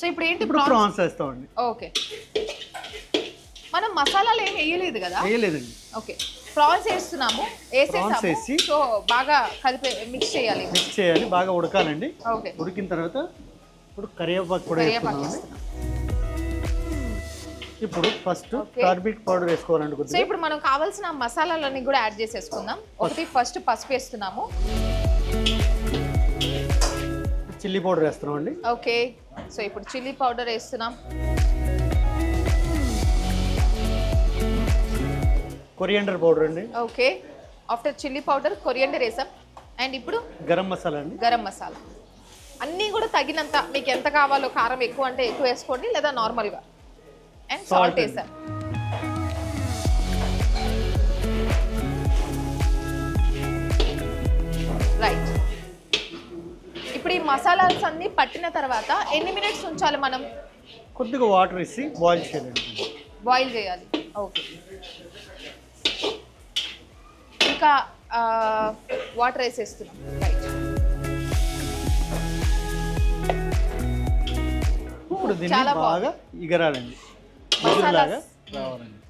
So ఇప్పుడు ఏంటి ఇప్పుడు ప్రాన్స్ వేస్తామండి. ఓకే. మనం మసాలాలు ఏం వేయలేదు కదా? వేయలేదండి. ఓకే. ప్రాన్స్ వేస్తున్నాము వేసేసాము. వేసి- సో బాగా కలిపి మిక్స్ చేయాలి. మిక్స్ చేయాలి బాగా ఉడకాలండి. ఓకే. ఉడికిన తర్వాత ఇప్పుడు కరివేపాకు కూడా కరివేపాకు వేస్తున్నామండి. వేస్తున్నాం. ఇప్పుడు ఫస్ట్. కార్బిక్ పౌడర్ వేసుకోవాలండి సో ఇప్పుడు మనం కావాల్సిన మసాలాలన్నీ కూడా యాడ్ చేసేసుకుందాం. ఒకటి ఫస్ట్ పసుపు వేస్తున్నాము. చిల్లీ పౌడర్ వేస్తున్నామండి ఓకే. సో ఇప్పుడు చిల్లీ పౌడర్ వేస్తున్నాం. కొరియండర్ పౌడర్ అండి. Okay. After chilli powder coriander వేసాం. అండ్ ఇప్పుడు గరం మసాలా అండి. గరం మసాలా. అన్నీ కూడా తగినంత మీకు ఎంత కావాలో కారం ఎక్కువ అంటే ఎక్కువ వేసుకోండి లేదా నార్మల్గా. అండ్ సాల్ట్ అండి. వేసాం. రైట్ ఇప్పుడు ఈ మసాలాస్ అన్ని పట్టిన తర్వాత ఎన్ని మినిట్స్ ఉంచాలి మనం? కొద్దిగా వాటర్ వేసి బాయిల్ చేయాలండి. బాయిల్ చేయాలి. ఓకే ఇంకా వాటర్ వేసేస్తున్నాం. ఇప్పుడు చాలా బాగా ఇగరాలండి. రావాలండి.